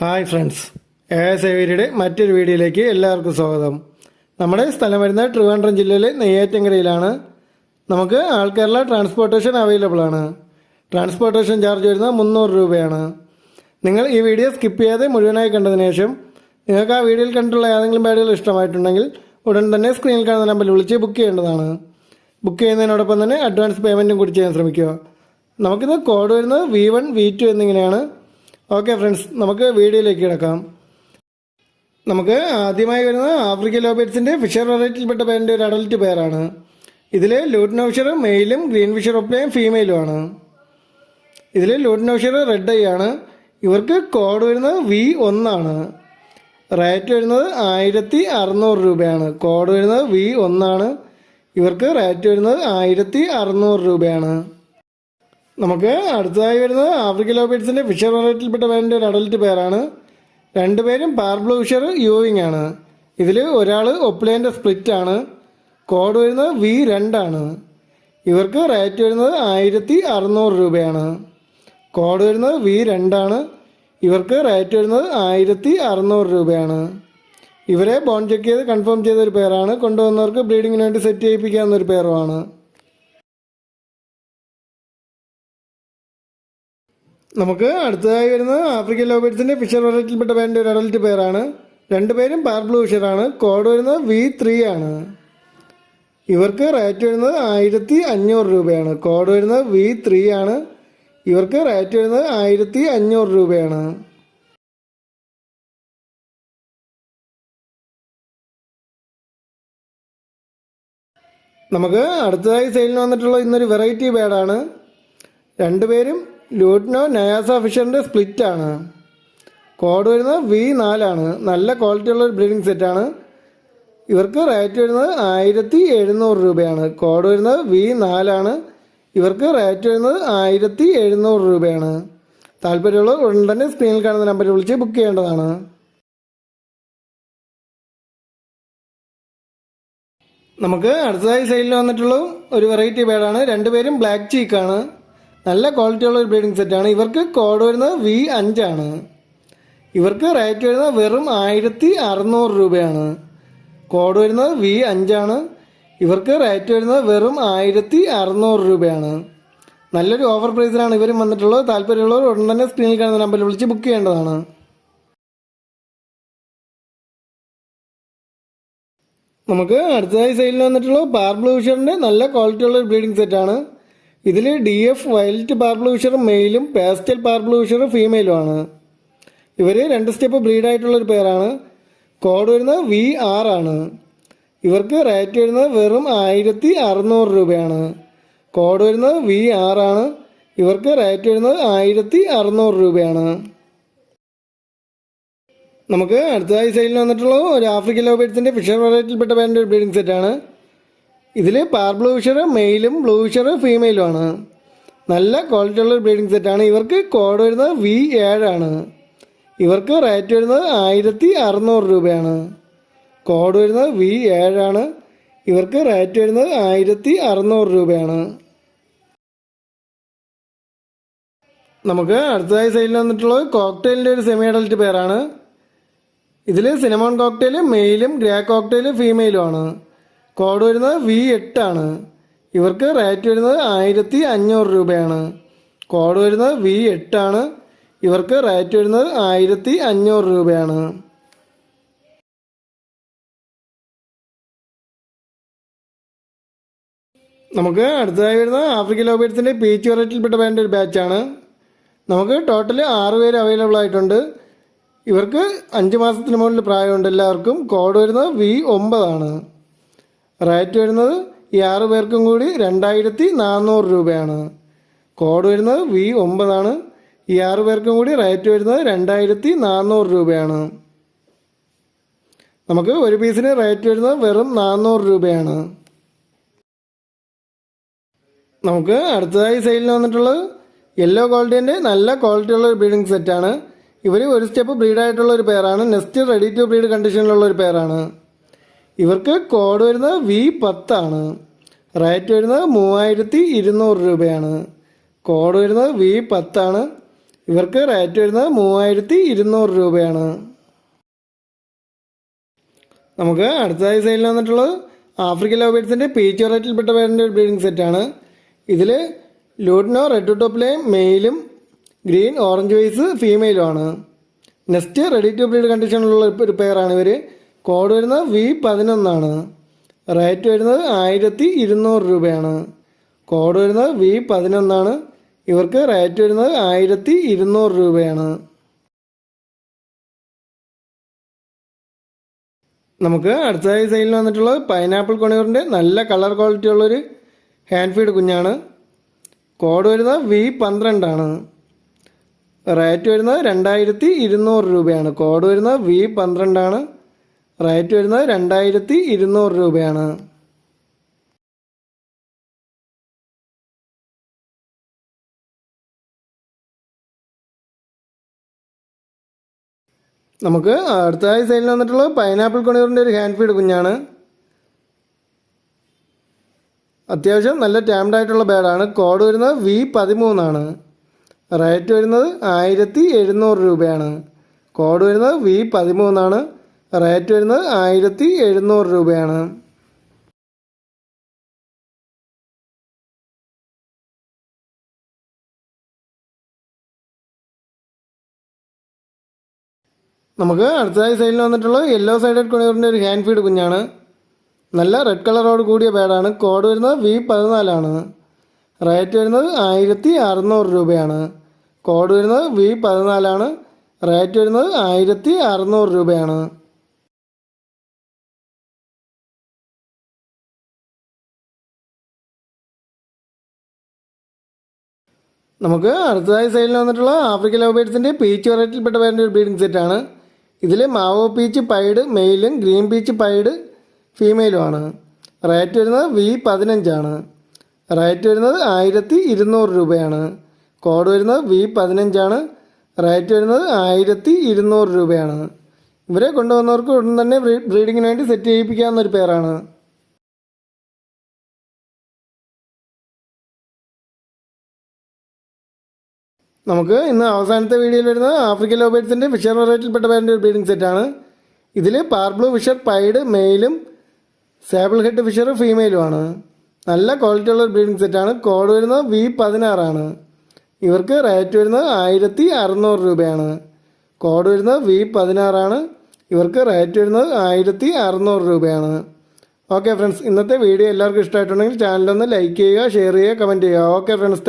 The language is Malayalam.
Hi friends. എ സേവരിയുടെ മറ്റൊരു വീഡിയോയിലേക്ക് എല്ലാവർക്കും സ്വാഗതം. നമ്മുടെ സ്ഥലം വരുന്ന ട്രിവാൻഡ്രം ജില്ലയിലെ നെയ്യാറ്റങ്കരയിലാണ്. നമുക്ക് ആൾ ട്രാൻസ്പോർട്ടേഷൻ അവൈലബിൾ ആണ്. ട്രാൻസ്പോർട്ടേഷൻ ചാർജ് വരുന്നത് മുന്നൂറ് രൂപയാണ്. നിങ്ങൾ ഈ വീഡിയോ സ്കിപ്പ് ചെയ്യാതെ മുഴുവനായി കണ്ടതിന് ശേഷം നിങ്ങൾക്ക് ആ വീഡിയോയിൽ കണ്ടിട്ടുള്ള ഏതെങ്കിലും ബാഡുകൾ ഇഷ്ടമായിട്ടുണ്ടെങ്കിൽ ഉടൻ തന്നെ സ്ക്രീനിൽ കാണുന്ന നമ്പറിൽ വിളിച്ച് ബുക്ക് ചെയ്യേണ്ടതാണ്. ബുക്ക് ചെയ്യുന്നതിനോടൊപ്പം തന്നെ അഡ്വാൻസ് പേയ്മെന്റും കൂടി ചെയ്യാൻ ശ്രമിക്കുക. നമുക്കിത് കോഡ് വരുന്നത് വി വൺ വി ടു എന്നിങ്ങനെയാണ്. ഓക്കെ ഫ്രണ്ട്സ് നമുക്ക് വീഡിയോയിലേക്ക് കിടക്കാം. നമുക്ക് ആദ്യമായി വരുന്നത് ആഫ്രിക്കൻ ലോബേറ്റ്സിന്റെ ഫിഷർ വെറൈറ്റിയിൽപ്പെട്ട പേരിന്റെ ഒരു അഡൽറ്റ് പേരാണ്. ഇതിൽ ലൂട്ടിനോ ഫിഷർ മെയിലും ഗ്രീൻ ഫിഷർ ഒപ്പയും ഫീമെയിലുമാണ് ഇതിൽ ലൂട്ടിനോ ഫിഷർ റെഡ് ഐ ആണ്. ഇവർക്ക് കോഡ് വരുന്നത് വി ഒന്നാണ്. റേറ്റ് വരുന്നത് ആയിരത്തി അറുന്നൂറ് രൂപയാണ്. കോഡ് വരുന്നത് വി ഒന്നാണ്. ഇവർക്ക് റേറ്റ് വരുന്നത് ആയിരത്തി അറുന്നൂറ് രൂപയാണ്. നമുക്ക് അടുത്തതായി വരുന്നത് ആഫ്രിക്കൻ ലോബേറ്റ്സിന്റെ ഫിഷർ വെറൈറ്റിയിൽപ്പെട്ട പേരന്റെ ഒരു അഡൽറ്റ് പേരാണ്. രണ്ടുപേരും പാർബ്ലോ ഫിഷർ യൂവിങ് ആണ്. ഇതിൽ ഒരാൾ ഒപ്ലേന്റെ സ്പ്ലിറ്റ് ആണ്. കോഡ് വരുന്നത് വി രണ്ടാണ് ഇവർക്ക് റേറ്റ് വരുന്നത് ആയിരത്തി അറുന്നൂറ് രൂപയാണ്. കോഡ് വരുന്നത് വി രണ്ടാണ് ഇവർക്ക് റേറ്റ് വരുന്നത് ആയിരത്തി അറുന്നൂറ് രൂപയാണ്. ഇവരെ ബോൺ ചെക്ക് ചെയ്ത് കൺഫേം ചെയ്ത ഒരു പേരാണ്. കൊണ്ടുവന്നവർക്ക് ബ്രീഡിങ്ങിന് വേണ്ടി സെറ്റ് ചെയ്യിപ്പിക്കാവുന്ന ഒരു പേരുമാണ്. നമുക്ക് അടുത്തതായി വരുന്നത് ആഫ്രിക്കൻ ലോബേറ്റ്സിന്റെ ഫിഷർ വെറൈറ്റിയിൽപ്പെട്ട പേരിന്റെ ഒരു അഡൽറ്റ് പേരാണ്. രണ്ടുപേരും പാർബ്ലൂ ഫിഷറാണ്. കോഡ് വരുന്നത് വി ത്രീ ആണ്. ഇവർക്ക് റേറ്റ് വരുന്നത് ആയിരത്തി അഞ്ഞൂറ് രൂപയാണ്. കോഡ് വരുന്നത് വി ത്രീ ആണ്. ഇവർക്ക് റേറ്റ് വരുന്നത് ആയിരത്തി അഞ്ഞൂറ് രൂപയാണ്. നമുക്ക് അടുത്തതായി സെയിലിന് വന്നിട്ടുള്ള ഇന്നൊരു വെറൈറ്റി ബേഡാണ് രണ്ടുപേരും ലൂട്ടിനോ നയാസ ഫിഷറിന്റെ സ്പ്ലിറ്റാണ് കോഡ് വരുന്നത് വി നാലാണ് നല്ല ക്വാളിറ്റി ഉള്ള ഒരു ബ്രീഡിംഗ് സെറ്റാണ് ഇവർക്ക് റേറ്റ് വരുന്നത് ആയിരത്തി എഴുന്നൂറ് രൂപയാണ്. കോഡ് വരുന്നത് വി നാലാണ് ഇവർക്ക് റേറ്റ് വരുന്നത് ആയിരത്തി എഴുന്നൂറ് രൂപയാണ്. താല്പര്യമുള്ളവർ ഉടൻ തന്നെ സ്ക്രീനിൽ കാണുന്ന നമ്പറിൽ വിളിച്ച് ബുക്ക് ചെയ്യേണ്ടതാണ്. നമുക്ക് അടുത്തതായി സെയിലിൽ വന്നിട്ടുള്ള ഒരു വെറൈറ്റി ബേഡാണ് രണ്ടുപേരും ബ്ലാക്ക് ചീക്കാണ് നല്ല ക്വാളിറ്റി ഉള്ള ഒരു ബ്രീഡിംഗ് സെറ്റാണ് ഇവർക്ക് കോഡ് വരുന്നത് വി അഞ്ചാണ് ഇവർക്ക് റേറ്റ് വരുന്നത് വെറും ആയിരത്തി അറുന്നൂറ് രൂപയാണ്. കോഡ് വരുന്നത് വി അഞ്ചാണ് ഇവർക്ക് റേറ്റ് വരുന്നത് വെറും ആയിരത്തി അറുന്നൂറ് രൂപയാണ്. നല്ലൊരു ഓഫർ പ്രൈസിലാണ് ഇവരും വന്നിട്ടുള്ളത്. താല്പര്യമുള്ളവർ ഉടൻ തന്നെ സ്ക്രീനിൽ കാണുന്ന നമ്പറിൽ വിളിച്ച് ബുക്ക് ചെയ്യേണ്ടതാണ്. നമുക്ക് അടുത്തതായി സൈഡിൽ വന്നിട്ടുള്ള പാർബ്ലൂ ഫിഷറിന്റെ നല്ല ക്വാളിറ്റി ഉള്ള ഒരു ബ്രീഡിംഗ് സെറ്റാണ് ഇതിൽ ഡി എഫ് വയലറ്റ് പാർബ്ലൂഷർ മെയിലും പാസ്റ്റൽ പാർബ്ലൂഷർ ഫീമെയിലുമാണ്. ഇവർ രണ്ട് സ്റ്റെപ്പ് ബ്രീഡായിട്ടുള്ള ഒരു പേരാണ്. കോഡ് വരുന്നത് വി ആർ ആണ്. ഇവർക്ക് റേറ്റ് വരുന്നത് വെറും ആയിരത്തി അറുന്നൂറ് രൂപയാണ്. കോഡ് വരുന്നത് വി ആർ ആണ്. ഇവർക്ക് റേറ്റ് വരുന്നത് ആയിരത്തി അറുന്നൂറ് രൂപയാണ്. നമുക്ക് അടുത്തതായി സൈഡിൽ വന്നിട്ടുള്ള ഒരു ആഫ്രിക്കൻ ലോബേറ്റ്സിന്റെ ഫിഷർ വെറൈറ്റിയിൽപ്പെട്ട പേരിന്റെ ഒരു ബ്രീഡിംഗ് സെറ്റാണ് ഇതിൽ പാർ ഫിഷർ മെയിലും ബ്ലൂ ഫിഷർ ഫീമെയിലുമാണ്. നല്ല ക്വാളിറ്റി ഉള്ള ബ്രീഡിംഗ് സെറ്റാണ് ഇവർക്ക് കോഡ് വരുന്നത് വി ഏഴാണ് ഇവർക്ക് റേറ്റ് വരുന്നത് ആയിരത്തി അറുന്നൂറ് രൂപയാണ്. കോഡ് വരുന്നത് വി ഏഴാണ് ഇവർക്ക് റേറ്റ് വരുന്നത് ആയിരത്തി അറുന്നൂറ് രൂപയാണ്. നമുക്ക് അടുത്തതായി സൈഡിൽ വന്നിട്ടുള്ളത് കോക്ടെയിലിന്റെ ഒരു സെമി അഡൽറ്റ് പേരാണ് ഇതിൽ സിനമോൺ കോക്ടെയിൽ മെയിലും ഗ്രേ കോക്ടെയിൽ ഫീമെയിലുമാണ് കോഡ് വരുന്നത് വി എട്ടാണ് ഇവർക്ക് റേറ്റ് വരുന്നത് ആയിരത്തി അഞ്ഞൂറ് രൂപയാണ്. കോഡ് വരുന്നത് വി എട്ടാണ് ഇവർക്ക് റേറ്റ് വരുന്നത് ആയിരത്തി അഞ്ഞൂറ് രൂപയാണ്. നമുക്ക് അടുത്തതായി വരുന്നത് ആഫ്രിക്കൻ ലോബേറ്റ്സിന്റെ പീച്ച് വെറൈറ്റിയിൽപ്പെട്ട വേണ്ട ഒരു ബാച്ചാണ് നമുക്ക് ടോട്ടൽ ആറ് പേര് അവൈലബിൾ ആയിട്ടുണ്ട്. ഇവർക്ക് അഞ്ച് മാസത്തിന് മുകളിൽ പ്രായമുണ്ട് എല്ലാവർക്കും. കോഡ് വരുന്നത് വി ഒമ്പതാണ്. റേറ്റ് വരുന്നത് ഈ ആറ് പേർക്കും കൂടി രണ്ടായിരത്തി നാനൂറ് രൂപയാണ്. കോഡ് വരുന്നത് വി ഒമ്പതാണ്. ഈ ആറ് പേർക്കും കൂടി റേറ്റ് വരുന്നത് രണ്ടായിരത്തി നാനൂറ് രൂപയാണ്. നമുക്ക് ഒരു പീസിന് റേറ്റ് വരുന്നത് വെറും നാനൂറ് രൂപയാണ്. നമുക്ക് അടുത്തതായി സെയിലിന് വന്നിട്ടുള്ളത് യെല്ലോ ക്വാളിറ്റീന്റെ നല്ല ക്വാളിറ്റി ഉള്ള ഒരു ബ്രീഡിംഗ് സെറ്റാണ്. ഇവർ ഒരു സ്റ്റെപ്പ് ബ്രീഡായിട്ടുള്ള ഒരു പേരാണ് നെക്സ്റ്റ് റെഡി ടു ബ്രീഡ് കണ്ടീഷനിലുള്ള ഒരു പേരാണ് ഇവർക്ക് കോഡ് വരുന്നത് വി പത്താണ് റേറ്റ് വരുന്നത് മൂവായിരത്തി ഇരുന്നൂറ് രൂപയാണ്. കോഡ് വരുന്നത് വി പത്താണ് ഇവർക്ക് റേറ്റ് വരുന്നത് മൂവായിരത്തി ഇരുന്നൂറ് രൂപയാണ്. നമുക്ക് അടുത്തതായി സൈഡിൽ വന്നിട്ടുള്ളത് ആഫ്രിക്കൻ ലോബേറ്റ്സിന്റെ പീച്ചോ റേറ്റിൽപ്പെട്ട പേരിന്റെ ഒരു ബ്രീഡിംഗ് സെറ്റാണ് ഇതിൽ ലൂഡിനോ റെഡ് ടോപ്പിലെ മെയിലും ഗ്രീൻ ഓറഞ്ച് വൈസ് ഫീമെയിലുമാണ് നെക്സ്റ്റ് റെഡി ടു ബ്രീഡ് കണ്ടീഷനിലുള്ള ഒരു പെയറാണ് ഇവർ കോഡ് വരുന്നത് വി പതിനൊന്നാണ്. റേറ്റ് വരുന്നത് ആയിരത്തി ഇരുന്നൂറ് രൂപയാണ്. കോഡ് വരുന്നത് വി പതിനൊന്നാണ്. ഇവർക്ക് റേറ്റ് വരുന്നത് ആയിരത്തി ഇരുന്നൂറ് രൂപയാണ്. നമുക്ക് അടുത്തതായി സെയിലിൽ വന്നിട്ടുള്ളത് പൈനാപ്പിൾ കൊണിയൂറിന്റെ നല്ല കളർ ക്വാളിറ്റി ഉള്ളൊരു ഹാൻഡ് ഫീഡ് കുഞ്ഞാണ്. കോഡ് വരുന്നത് വി പന്ത്രണ്ടാണ്. റേറ്റ് വരുന്നത് രണ്ടായിരത്തി ഇരുന്നൂറ് രൂപയാണ്. കോഡ് വരുന്നത് വി പന്ത്രണ്ടാണ്. റേറ്റ് വരുന്നത് രണ്ടായിരത്തി ഇരുന്നൂറ് രൂപയാണ്. നമുക്ക് അടുത്തതായി സൈഡിൽ വന്നിട്ടുള്ളത് പൈനാപ്പിൾ കൊണിയൂറിന്റെ ഒരു ഹാൻഡ് ഫീഡ് കുഞ്ഞാണ്. അത്യാവശ്യം നല്ല ടാംഡ് ആയിട്ടുള്ള ബേഡാണ് കോഡ് വരുന്നത് വി പതിമൂന്നാണ്. റേറ്റ് വരുന്നത് ആയിരത്തി എഴുന്നൂറ് രൂപയാണ്. കോഡ് വരുന്നത് വി പതിമൂന്നാണ്. റേറ്റ് വരുന്നത് ആയിരത്തി എഴുന്നൂറ് രൂപയാണ്. നമുക്ക് അടുത്തതായി സൈഡിൽ വന്നിട്ടുള്ള യെല്ലോ സൈഡഡ് കൊണിയൂറിന്റെ ഒരു ഹാൻഡ് ഫീഡ് കുഞ്ഞാണ്. നല്ല റെഡ് കളറോട് കൂടിയ പാഡാണ് കോഡ് വരുന്നത് വി പതിനാലാണ് റേറ്റ് വരുന്നത് ആയിരത്തി അറുന്നൂറ് രൂപയാണ്. കോഡ് വരുന്നത് വി പതിനാലാണ് റേറ്റ് വരുന്നത് ആയിരത്തി അറുന്നൂറ് രൂപയാണ്. നമുക്ക് അടുത്തതായി സൈഡിൽ വന്നിട്ടുള്ള ആഫ്രിക്കൻ ലവ് ബേഡ്സിന്റെ പീച്ച് വെറൈറ്റിയിൽപ്പെട്ട പേരിന്റെ ഒരു ബ്രീഡിംഗ് സെറ്റാണ് ഇതിൽ മാവോ പീച്ച് പൈഡ് മെയിലും ഗ്രീൻ പീച്ച് പൈഡ് ഫീമെയിലും ആണ്. റേറ്റ് വരുന്നത് വി പതിനഞ്ചാണ് റേറ്റ് വരുന്നത് ആയിരത്തി ഇരുന്നൂറ് രൂപയാണ്. കോഡ് വരുന്നത് വി പതിനഞ്ചാണ് റേറ്റ് വരുന്നത് ആയിരത്തി ഇരുന്നൂറ് രൂപയാണ്. ഇവരെ കൊണ്ടുവന്നവർക്ക് ഉടൻ തന്നെ ബ്രീഡിങ്ങിന് വേണ്ടി സെറ്റ് ചെയ്യിപ്പിക്കാവുന്ന ഒരു പേരാണ് നമുക്ക് ഇന്ന് അവസാനത്തെ വീഡിയോയിൽ വരുന്നത് ആഫ്രിക്കൻ ലോബേറ്റ്സിന്റെ ഫിഷർ വെറൈറ്റിയിൽപ്പെട്ട പേരന്റെ ഒരു ബ്രീഡിംഗ് സെറ്റാണ് ഇതിൽ പാർബ്ലൂ ഫിഷർ പൈഡ് മെയിലും സാബിൾ ഹെഡ് ഫിഷർ ഫീമെയിലുമാണ് നല്ല ക്വാളിറ്റി ഉള്ള ബ്രീഡിംഗ് സെറ്റാണ് കോഡ് വരുന്നത് വി പതിനാറാണ് ഇവർക്ക് റേറ്റ് വരുന്നത് ആയിരത്തി അറുന്നൂറ് രൂപയാണ്. കോഡ് വരുന്നത് വി പതിനാറാണ് ഇവർക്ക് റേറ്റ് വരുന്നത് ആയിരത്തി അറുന്നൂറ് രൂപയാണ്. ഓക്കെ ഫ്രണ്ട്സ് ഇന്നത്തെ വീഡിയോ എല്ലാവർക്കും ഇഷ്ടമായിട്ടുണ്ടെങ്കിൽ ചാനലൊന്ന് ലൈക്ക് ചെയ്യുക ഷെയർ ചെയ്യുക കമന്റ് ചെയ്യുക. Okay friends